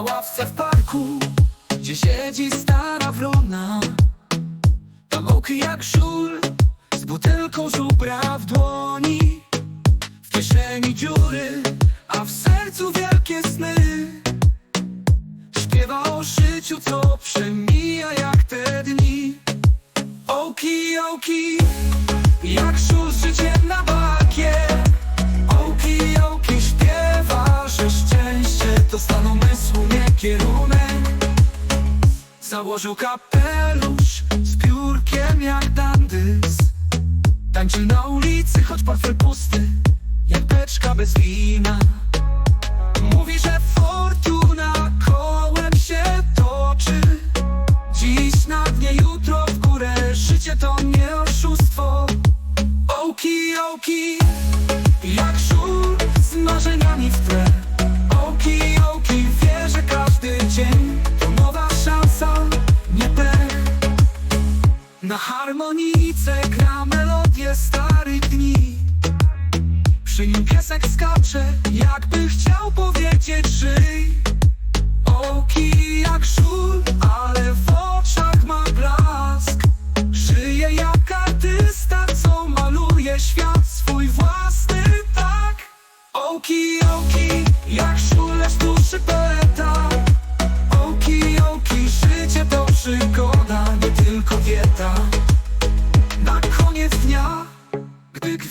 ławce w parku Gdzie siedzi stara wrona. Tam oki jak żul Z butelką żubra w dłoni W kieszeni dziury A w sercu wielkie sny. Śpiewa o życiu, co przemija jak te dni. Oki, oki Jak żul z życiem na bakier kierunek. Założył kapelusz z piórkiem jak dandys. Tańczy na ulicy, choć portfel pusty Jak beczka bez wina harmonijce gra melodię starych dni. Przy nim piesek skacze Jakby chciał powiedzieć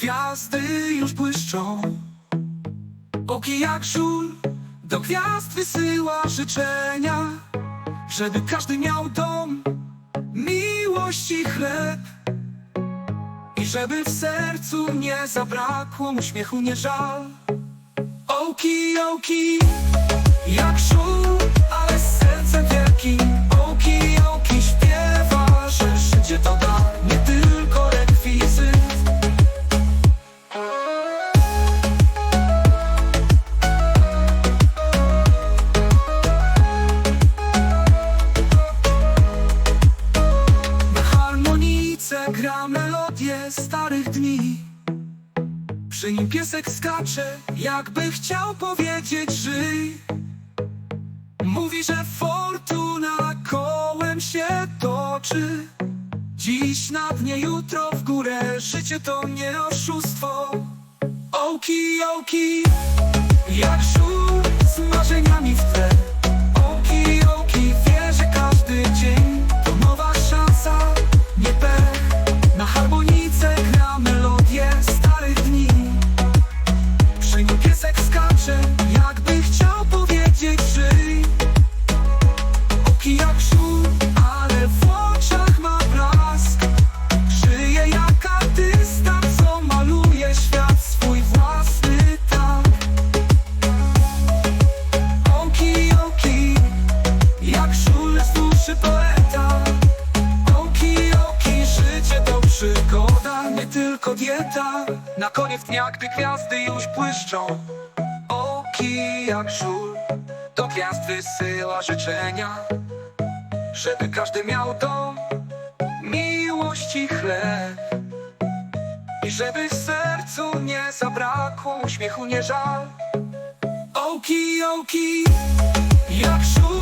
gwiazdy już błyszczą. Oki jak żul do gwiazd wysyła życzenia Żeby każdy miał dom, miłość i chleb. I żeby w sercu nie zabrakło uśmiechu, nie żal. Oki, oki, jak żul, harmonijce gra melodię starych dni. Przy nim piesek skacze, jakby chciał powiedzieć żyj. Mówi, że fortuna kołem się toczy. Dziś na dnie, jutro w górę Życie to nie oszustwo. Oki, oki Jak żół przygoda, nie tylko dieta. Na koniec dnia, gdy gwiazdy już błyszczą. Oki, jak żul, do gwiazd wysyła życzenia Żeby każdy miał dom, miłość i chleb. I żeby w sercu nie zabrakło uśmiechu, nie żal. Oki, oki, jak żul,